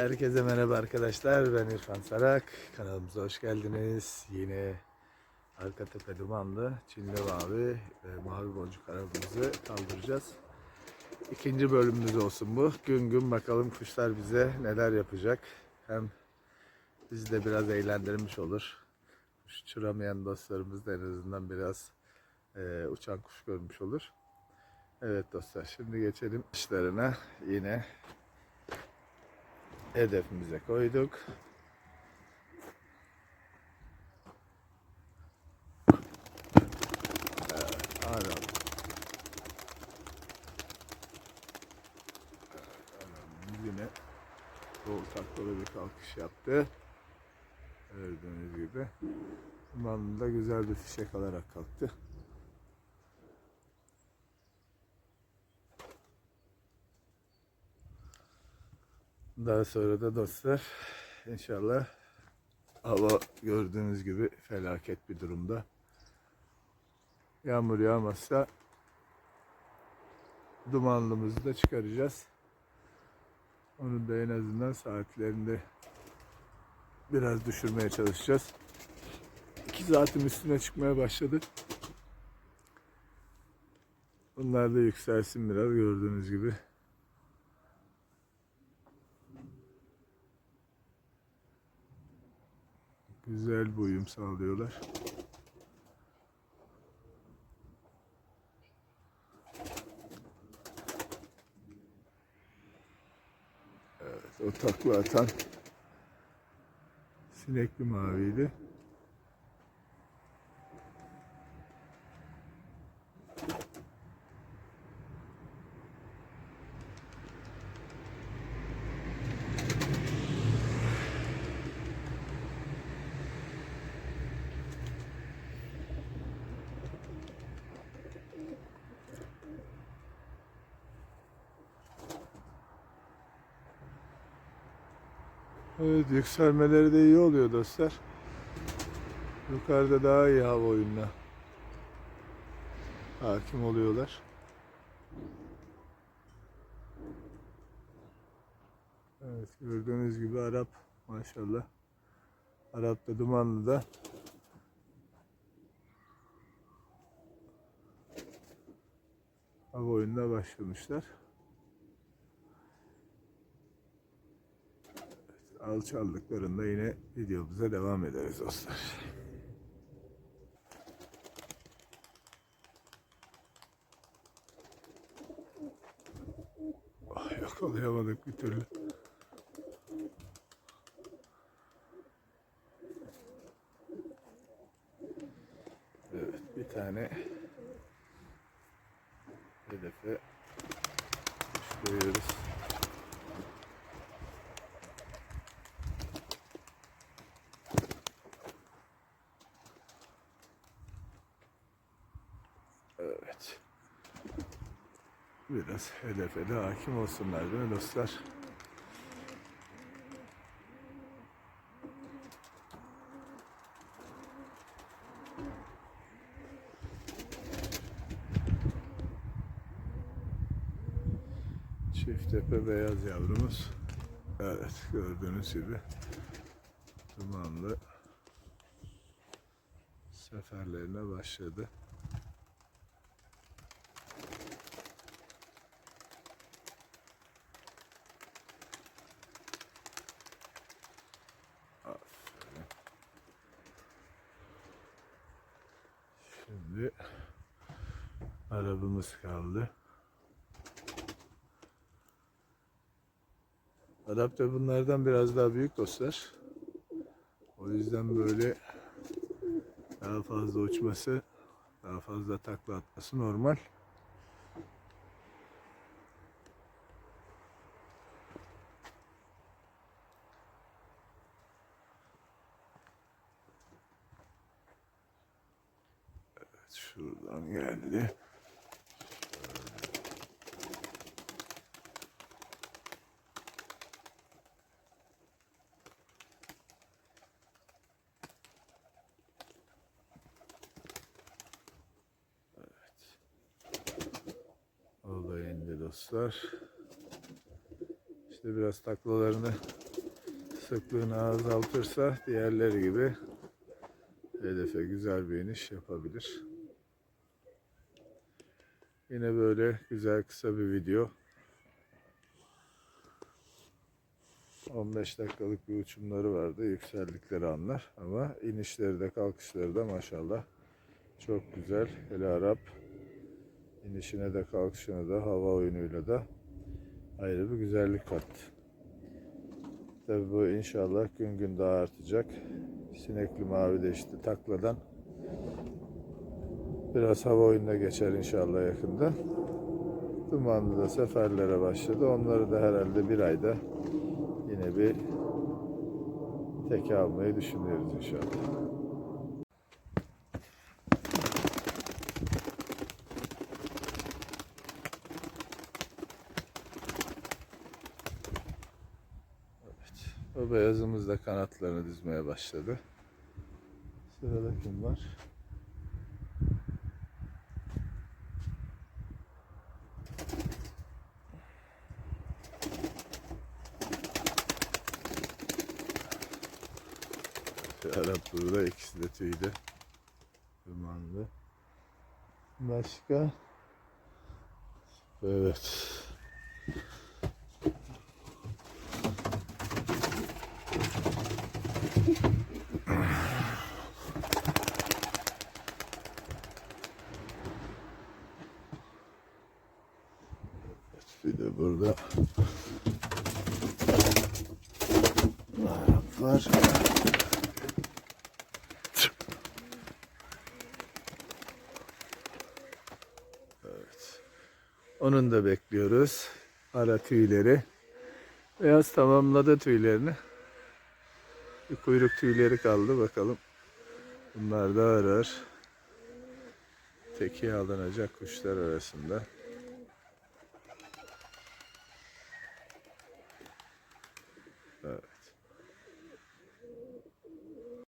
Herkese merhaba arkadaşlar. Ben İrfan Sarak. Kanalımıza hoş geldiniz. Yine arka tepe dumanlı Çinli Mavi ve Mavi Boncuk arabamızı kaldıracağız. İkinci bölümümüz olsun bu. Gün gün bakalım kuşlar bize neler yapacak. Hem bizi de biraz eğlendirmiş olur. Kuş uçuramayan dostlarımız da en azından biraz e, uçan kuş görmüş olur. Evet dostlar şimdi geçelim işlerine. Yine hedefimize koyduk. Evet. Arabamız yine taklalı bir kalkış yaptı. Gördüğünüz gibi. Zamanında güzel bir fişek alarak kalktı. Daha sonra da dostlar inşallah hava gördüğünüz gibi felaket bir durumda. Yağmur yağmazsa dumanlımızı da çıkaracağız. Onun da en azından saatlerinde biraz düşürmeye çalışacağız. 2 saatin üstüne çıkmaya başladı. Bunlar da yükselsin biraz gördüğünüz gibi. Güzel bir uyum sağlıyorlar. Evet, o takla atan sinekli maviydi. Evet, yükselmeleri de iyi oluyor dostlar. Yukarıda daha iyi hava oyununa hakim oluyorlar. Evet, gördüğünüz gibi Arap maşallah. Arap da dumanlı da hava oyununa başlamışlar. Alçaldıklarında yine videomuza devam ederiz dostlar. Ah, yakalayamadık bir türlü. Evet bir tane hedefe koyuyoruz. Evet. Biraz hedefe de hakim olsunlar değil mi dostlar? Çift tepe beyaz yavrumuz. Evet gördüğünüz gibi dumanlı seferlerine başladı. Şimdi arabamız kaldı. Arap da bunlardan biraz daha büyük dostlar. O yüzden böyle daha fazla uçması, daha fazla takla atması normal. Şuradan geldi. O da indi dostlar. İşte biraz taklalarını sıklığını azaltırsa diğerleri gibi hedefe güzel bir iniş yapabilir. Yine böyle güzel kısa bir video. 15 dakikalık bir uçumları vardı yükseldikleri anlar ama inişleri de kalkışları da maşallah çok güzel. Hele Arap inişine de kalkışına da hava oyunuyla da ayrı bir güzellik kattı. Tabi bu inşallah gün gün daha artacak. Sinekli mavi de işte takladan biraz hava oyununa geçer inşallah yakında. Dumanlı da seferlere başladı. Onları da herhalde bir ayda yine bir teke almayı düşünüyoruz inşallah. O beyazımız da kanatlarını dizmeye başladı. Sırada kim var? Arap burada ikisi de tüylü. Dumanlı. Başka? Evet. Bir de burada Arap var. Onun da bekliyoruz. Ara tüyleri. Beyaz tamamladı tüylerini. Bir kuyruk tüyleri kaldı bakalım. Bunlar da arar. Teki alınacak kuşlar arasında.